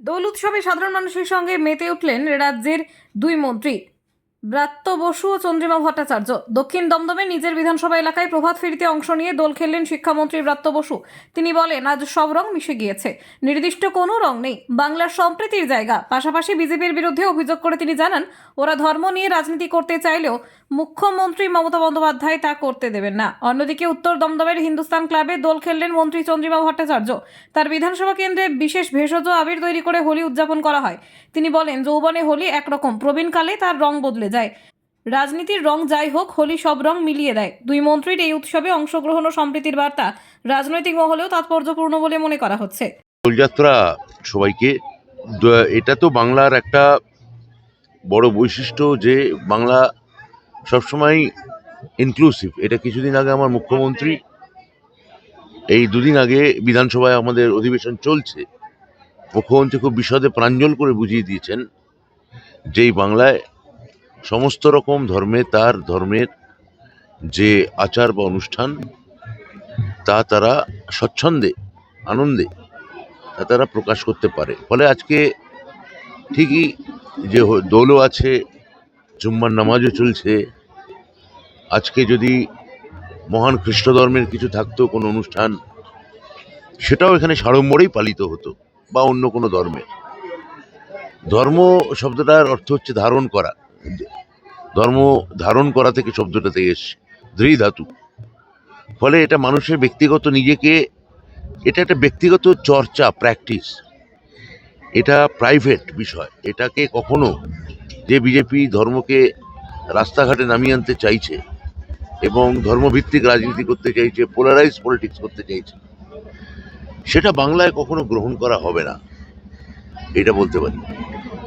দোল উৎসবে সাধারণ মানুষের সঙ্গে মেতে উঠলেন রাজ্যের দুই মন্ত্রী। ব্রাত্য বসু ও চন্দ্রিমা ভট্টাচার্য দক্ষিণ দমদমে নিজের বিধানসভা এলাকায় প্রভাত ফেরিতে অংশ নিয়ে দোল খেললেন শিক্ষামন্ত্রী ব্রাত্য বসু। তিনি বলেন, আজ সব রং মিশে গিয়েছে। নির্দিষ্ট কোনো রং নেই। বাংলার সম্প্রীতির জায়গা। পাশাপাশি বিজেপির বিরুদ্ধে অভিযোগ করে তিনি জানান, ওরা ধর্ম নিয়ে রাজনীতি করতে চাইলেও মুখ্যমন্ত্রী মমতা বন্দ্যোপাধ্যায় তা করতে দেবেন না। অন্যদিকে উত্তর দমদমের হিন্দুস্তান ক্লাবে দোল খেললেন মন্ত্রী চন্দ্রিমা ভট্টাচার্য। তার বিধানসভা কেন্দ্রে বিশেষ ভেষজ আবির তৈরি করে হোলি উদযাপন করা হয়। তিনি বলেন, যৌবনে হোলি একরকম। প্রবীণকালে তার রং বদলে যায়। রাজনীতির রং যাই হোক, হোলি সব রং মিলিয়ে দেয়। দুই মন্ত্রীর এই উৎসবে অংশগ্রহণ ও সম্প্রীতির বার্তা রাজনৈতিক মহলেও তাৎপর্যপূর্ণ বলে মনে করা হচ্ছে। দোলযাত্রা সবাইকে এটা তো বাংলার একটা বড় বৈশিষ্ট্য যে বাংলা সবসময় ইনক্লুসিভ এটা কিছুদিন আগে আমার মুখ্যমন্ত্রী, এই দুদিন আগে বিধানসভায় আমাদের অধিবেশন চলছে। মুখ্যমন্ত্রী খুব বিশদে প্রাঞ্জল করে বুঝিয়ে দিয়েছেন যে এই বাংলায় সমস্ত রকম ধর্মে তার ধর্মের যে আচার বা অনুষ্ঠান, তা তারা স্বচ্ছন্দে, আনন্দে, তা তারা প্রকাশ করতে পারে। ফলে আজকে ঠিকই যে দোলও আছে, জুম্মার নামাজও চলছে। আজকে যদি মহান খ্রিস্ট ধর্মের কিছু থাকতো, কোনো অনুষ্ঠান, সেটাও এখানে সাড়ম্বরেই পালিত হতো, বা অন্য কোনো ধর্মে। ধর্ম শব্দটার অর্থ হচ্ছে ধারণ করা। ধর্ম ধারণ করা থেকে শব্দটাতে এসছে। ধৃ ধাতু ফলে এটা মানুষের ব্যক্তিগত নিজেকে, এটা একটা ব্যক্তিগত চর্চা প্র্যাকটিস এটা প্রাইভেট বিষয়। এটাকে কখনো যে বিজেপি ধর্মকে রাস্তাঘাটে নামিয়ে আনতে চাইছে এবং ধর্মভিত্তিক রাজনীতি করতে চাইছে পোলারাইজ পলিটিক্স করতে চাইছে, সেটা বাংলায় কখনো গ্রহণ করা হবে না। এটা বলতে পারি।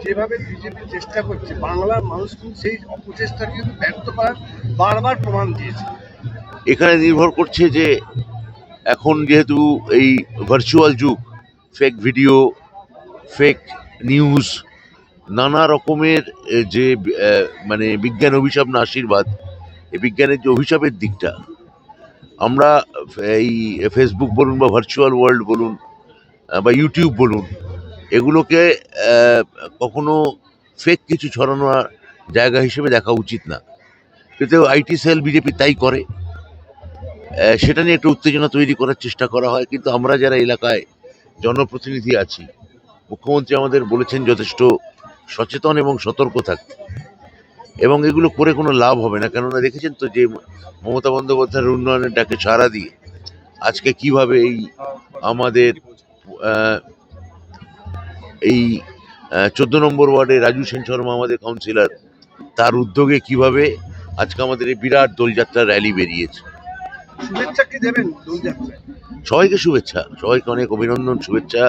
যেভাবে বিজেপি চেষ্টা করছে, বাংলার মানুষ কিন্তু সেই অপচেষ্টাকে কিন্তু ব্যর্থ করার বারবার প্রমাণ দিয়েছে। এখানে নির্ভর করছে যে এখন যেহেতু এই ভার্চুয়াল যুগ ফেক ভিডিও ফেক নিউজ নানা রকমের যে মানে বিজ্ঞান অভিশাপ না আশীর্বাদ এই বিজ্ঞানের যে অভিশাপের দিকটা, আমরা এই ফেসবুক বলুন বা ভার্চুয়াল ওয়ার্ল্ড বলুন বা ইউটিউব বলুন এগুলোকে কখনো ফেক কিছু ছড়ানোর জায়গা হিসেবে দেখা উচিত না। কিন্তু আইটি সেল বিজেপি তাই করে সেটা নিয়ে একটা উত্তেজনা তৈরি করার চেষ্টা করা হয়, কিন্তু আমরা যারা এলাকায় জনপ্রতিনিধি আছি, মুখ্যমন্ত্রী আমাদের বলেছেন যথেষ্ট সচেতন এবং সতর্ক থাকতে। এবং এগুলো করে কোনো লাভ হবে না, কেননা দেখেছেন তো যে মমতা বন্দ্যোপাধ্যায়ের উন্নয়নের ডাকে সাড়া দিয়ে আজকে কীভাবে এই আমাদের এই চোদ্দ নম্বর ওয়ার্ডে রাজু সেন শর্মা আমাদের কাউন্সিলর তার উদ্যোগে কীভাবে আজকে আমাদের এই বিরাট দোলযাত্রা র্যালি বেরিয়েছে। শুভেচ্ছা কি দেবেন দোলযাত্রায়? সবাইকে শুভেচ্ছা সবাইকে অনেক অভিনন্দন শুভেচ্ছা।